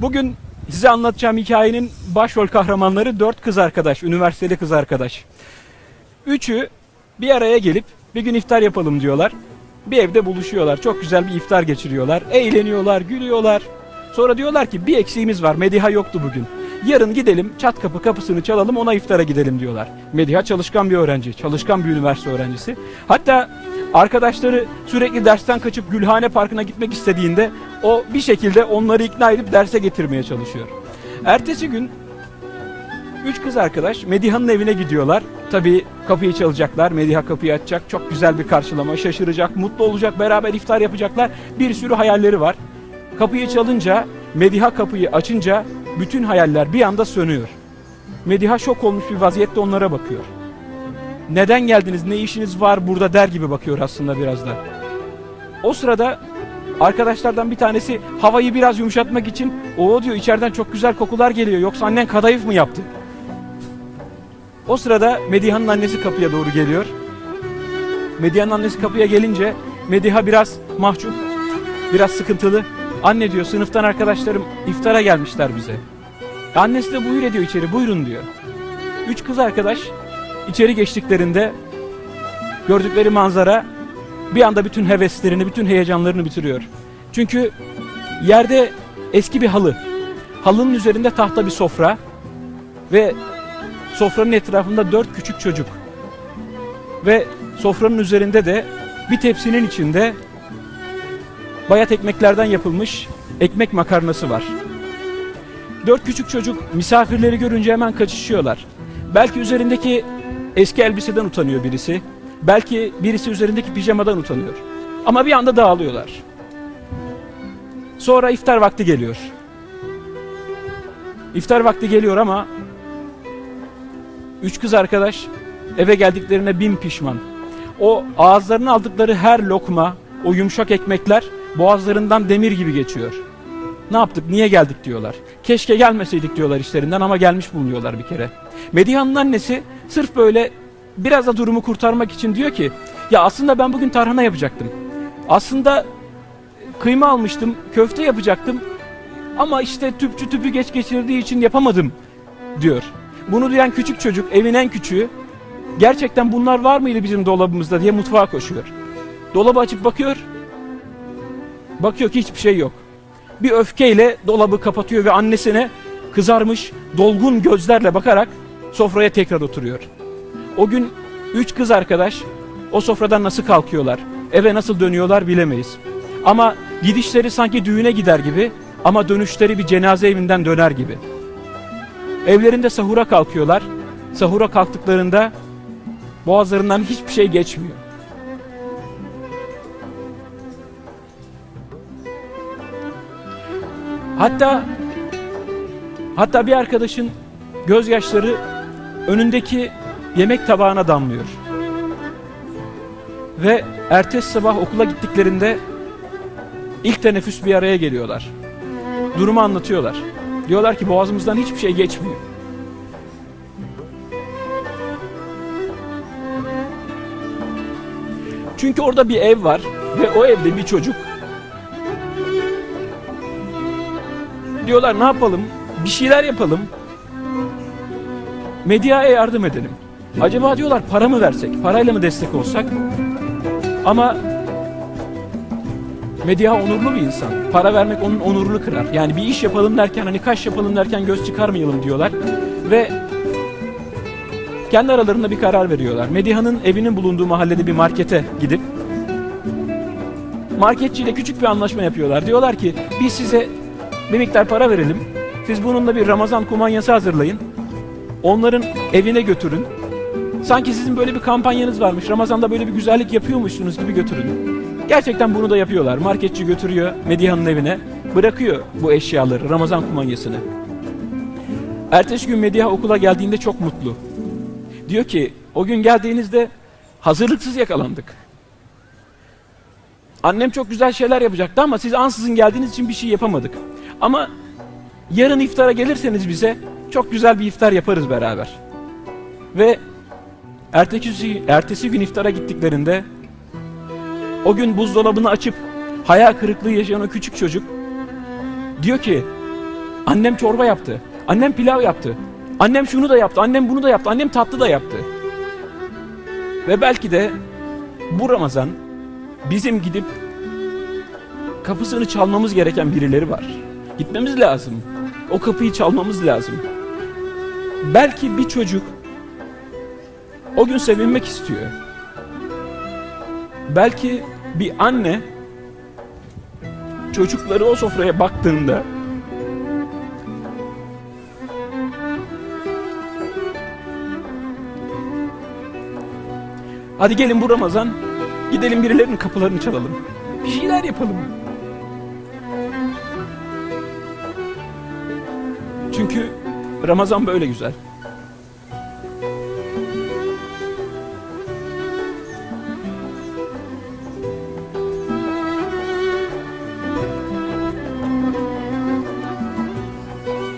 Bugün size anlatacağım hikayenin başrol kahramanları dört kız arkadaş, üniversiteli kız arkadaş. Üçü bir araya gelip bir gün iftar yapalım diyorlar. Bir evde buluşuyorlar. Çok güzel bir iftar geçiriyorlar. Eğleniyorlar, gülüyorlar. Sonra diyorlar ki bir eksiğimiz var. Mediha yoktu bugün. Yarın gidelim çat kapı kapısını çalalım ona iftara gidelim diyorlar. Mediha çalışkan bir öğrenci, çalışkan bir üniversite öğrencisi. Hatta arkadaşları sürekli dersten kaçıp Gülhane Parkı'na gitmek istediğinde o bir şekilde onları ikna edip derse getirmeye çalışıyor. Ertesi gün Üç kız arkadaş Mediha'nın evine gidiyorlar. Tabii kapıyı çalacaklar. Mediha kapıyı açacak. Çok güzel bir karşılama. Şaşıracak, mutlu olacak. Beraber iftar yapacaklar. Bir sürü hayalleri var. Kapıyı çalınca, Mediha kapıyı açınca bütün hayaller bir anda sönüyor. Mediha şok olmuş bir vaziyette onlara bakıyor. Neden geldiniz, ne işiniz var burada der gibi bakıyor aslında biraz da. O sırada arkadaşlardan bir tanesi havayı biraz yumuşatmak için o diyor içeriden çok güzel kokular geliyor yoksa annen kadayıf mı yaptı? O sırada Mediha'nın annesi kapıya doğru geliyor. Mediha'nın annesi kapıya gelince Mediha biraz mahcup, biraz sıkıntılı. Anne diyor sınıftan arkadaşlarım iftara gelmişler bize. Annesi de buyur ediyor içeri buyurun diyor. Üç kız arkadaş içeri geçtiklerinde gördükleri manzara bir anda bütün heveslerini, bütün heyecanlarını bitiriyor. Çünkü yerde eski bir halı. Halının üzerinde tahta bir sofra ve sofranın etrafında dört küçük çocuk. Ve sofranın üzerinde de bir tepsinin içinde bayat ekmeklerden yapılmış ekmek makarnası var. Dört küçük çocuk misafirleri görünce hemen kaçışıyorlar. Belki üzerindeki eski elbiseden utanıyor birisi. Belki birisi üzerindeki pijamadan utanıyor. Ama bir anda dağılıyorlar. Sonra iftar vakti geliyor. İftar vakti geliyor ama üç kız arkadaş eve geldiklerine bin pişman. O ağızlarına aldıkları her lokma, o yumuşak ekmekler boğazlarından demir gibi geçiyor. Ne yaptık, niye geldik diyorlar. Keşke gelmeseydik diyorlar işlerinden ama gelmiş bulunuyorlar bir kere. Mediha'nın annesi sırf böyle biraz da durumu kurtarmak için diyor ki ya aslında ben bugün tarhana yapacaktım. Aslında kıyma almıştım, köfte yapacaktım ama işte tüpçü tüpü geç geçirdiği için yapamadım diyor. Bunu duyan küçük çocuk, evin en küçüğü gerçekten bunlar var mıydı bizim dolabımızda diye mutfağa koşuyor. Dolabı açıp bakıyor. Bakıyor ki hiçbir şey yok. Bir öfkeyle dolabı kapatıyor ve annesine kızarmış, dolgun gözlerle bakarak sofraya tekrar oturuyor. O gün üç kız arkadaş o sofradan nasıl kalkıyorlar, eve nasıl dönüyorlar bilemeyiz. Ama gidişleri sanki düğüne gider gibi ama dönüşleri bir cenaze evinden döner gibi. Evlerinde sahura kalkıyorlar. Sahura kalktıklarında boğazlarından hiçbir şey geçmiyor. Hatta hatta bir arkadaşın gözyaşları önündeki yemek tabağına damlıyor. Ve ertesi sabah okula gittiklerinde ilk teneffüs bir araya geliyorlar. Durumu anlatıyorlar. Diyorlar ki boğazımızdan hiçbir şey geçmiyor. Çünkü orada bir ev var ve o evde bir çocuk. Diyorlar ne yapalım? Bir şeyler yapalım. Medyaya yardım edelim. Acaba diyorlar para mı versek? Parayla mı destek olsak? Ama Medya onurlu bir insan. Para vermek onun onurunu kırar. Yani bir iş yapalım derken hani kaş yapalım derken göz çıkarmayalım diyorlar. Ve kendi aralarında bir karar veriyorlar. Mediha'nın evinin bulunduğu mahallede bir markete gidip marketçiyle küçük bir anlaşma yapıyorlar. Diyorlar ki biz size bir miktar para verelim. Siz bununla bir Ramazan kumanyası hazırlayın. Onların evine götürün. Sanki sizin böyle bir kampanyanız varmış. Ramazan'da böyle bir güzellik yapıyormuşsunuz gibi götürün. Gerçekten bunu da yapıyorlar. Marketçi götürüyor Mediha'nın evine. Bırakıyor bu eşyaları, Ramazan kumanyasını. Ertesi gün Mediha okula geldiğinde çok mutlu. Diyor ki o gün geldiğinizde hazırlıksız yakalandık. Annem çok güzel şeyler yapacaktı ama siz ansızın geldiğiniz için bir şey yapamadık. Ama yarın iftara gelirseniz bize çok güzel bir iftar yaparız beraber. Ve ertesi, ertesi gün iftara gittiklerinde o gün buzdolabını açıp hayal kırıklığı yaşayan o küçük çocuk diyor ki Annem çorba yaptı. Annem pilav yaptı. Annem şunu da yaptı. Annem bunu da yaptı. Annem tatlı da yaptı. Ve belki de bu Ramazan bizim gidip kapısını çalmamız gereken birileri var. Gitmemiz lazım. O kapıyı çalmamız lazım. Belki bir çocuk o gün sevinmek istiyor. Belki bir anne çocukları o sofraya baktığında Hadi gelin bu Ramazan gidelim birilerinin kapılarını çalalım. Bir şeyler yapalım. Çünkü Ramazan böyle güzel.